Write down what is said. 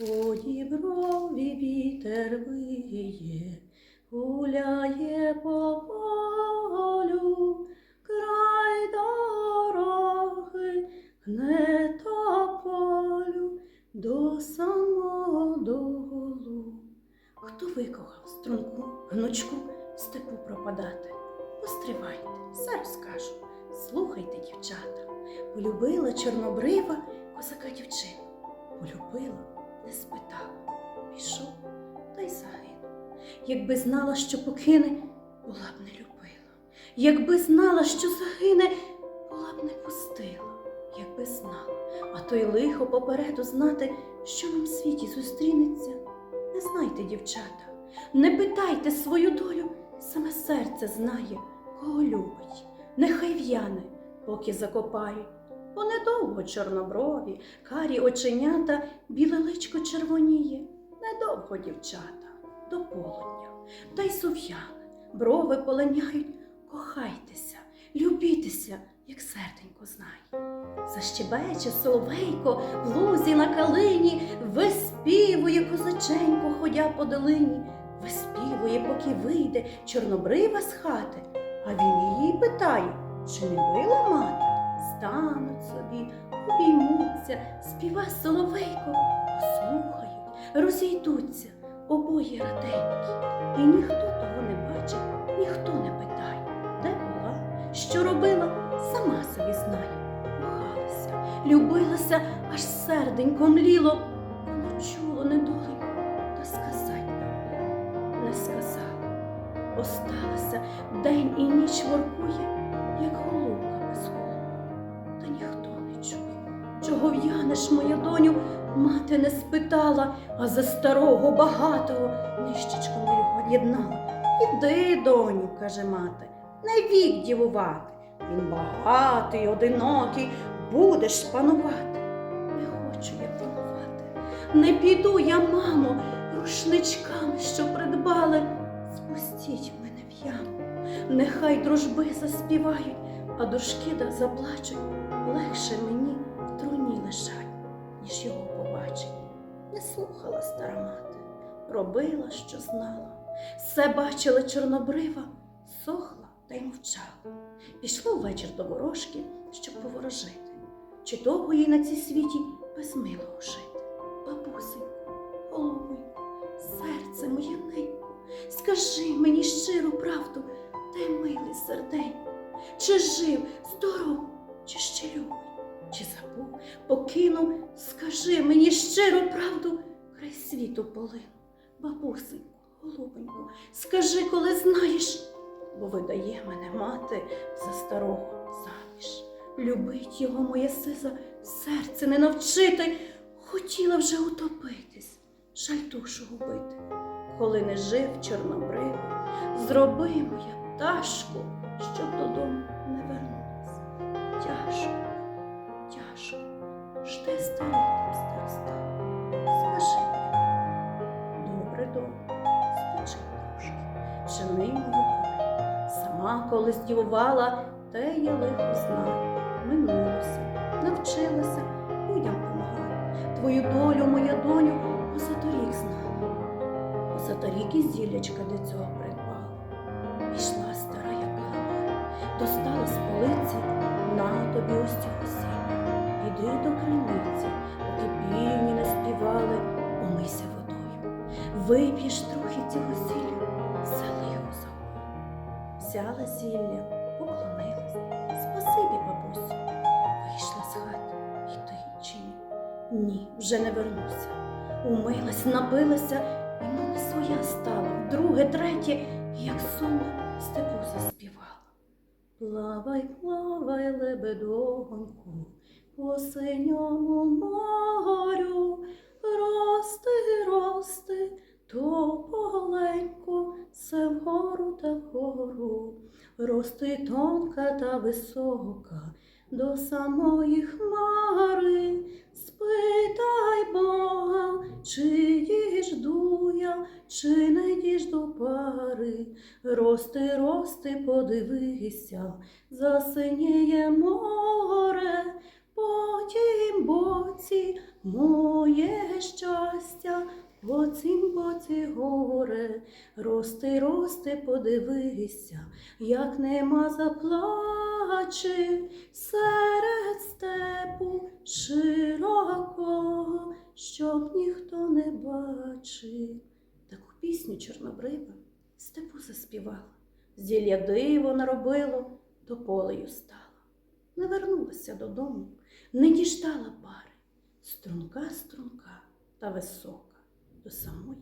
У діброві вітер виє, гуляє по полю, край дороги гне тополю до самого долу. Хто викохав струнку, гнучку в степу пропадати? Постривайте, все розкажу. Слухайте, дівчата. Полюбила чорнобрива козака дівчину. Полюбила, не спитала. Пішов та й загинув. Якби знала, що покине, була б не любила. Якби знала, що загине, була б не пустила. Якби знала, а то й лихо попереду знати, що нам в світі зустрінеться. Не знайте, дівчата, не питайте свою долю, саме серце знає, кого любить. Нехай в'яне, поки закопають, бо недовго чорноброві, карі оченята, біле личко червоніє. Недовго, дівчата, до полудня, та й сув'яне, брови полиняють, кохайтеся, любітеся, як серденько знає. Защебече соловейко в лузі на калині, виспівує козаченько, ходя по долині, виспівує, поки вийде чорнобрива з хати, а він її питає, чи не била мати? Стануть собі, обіймуться, співа соловейко, послухають, розійдуться обоє раденькі, і ніхто того не бачить, ніхто не питає, де була, що робила, сама собі знає. Кохалася, любилася, аж серденько мліло, воно чуло недоленько, та сказать не не сказала. Осталася день і ніч воркує, як голубка Чого в'янеш, моя доню, мати не спитала, а за старого багатого нищечком його єднала. Іди, доню, каже мати, не вік дівувати. Він багатий, одинокий, будеш панувати. Не хочу я панувати. Не піду я, мамо, рушничками, що придбали. Спустіть мене в яму. Нехай дружби заспівають, а дошкіда заплачуть. Легше мені в труні лежать, ніж його побачить. Не слухала стара мати, робила, що знала. Все бачила чорнобрива, сохла та й мовчала. Пішла ввечір до ворожки, щоб поворожити. Чи довго їй на цій світі без милого жити? Бабусенько, голубонько, серце моє ненько, скажи мені щиру правду, де милий серденько, чи жив, здоров, покинув, скажи мені щиру правду, край світу полину. Бабусенько, голубонько, скажи, коли знаєш, бо видає мене мати за старого заміж. Любить його моє сиза, серце не навчити, хотіла вже утопитись, жаль душу губити. Коли не жив чорнобривий, зроби моя пташку, щоб додому не вернулась. Тяжко, жде старий староста. Скажи добре добре, спочи трошки, чини мою волю. Сама колись дівувала, те я лихо знаю. Минулося, навчилася, людям помагаю. Твою долю, моя доню, позаторік знала. Позаторік і зіллячка для цього придбала. Пішла стара яка мала, достала з полиці, на тобі ось цього Іди до криниці, поки півні не співали, умийся водою. Вип'єш трохи цього зілля, все лихо загоїть. Взяла зілля, поклонилась. Спасибі, бабусю. Вийшла з хати. Йти чи ні? Ні, вже не вернуся. Умилась, напилася, і мов не своя стала. Вдруге, третє, як сумно степу заспівала. Плавай, плавай, лебедоньку, по синьому морю, рости, рости, то тополенько, все вгору та вгору, рости тонка та висока, до самої хмари, спитай Бога, чи діжду я, чи не діжду пари, рости, рости, подивися, засиніє море, по тім боці моє щастя, поцім поці горе, рости, рости, подивися, як нема заплаче серед степу широкого, щоб ніхто не бачив. Таку пісню чорнобрива степу заспівала, зілля диво наробило, до полею стала. Не вернулася додому, не діждала пари, струнка, струнка та висока до самої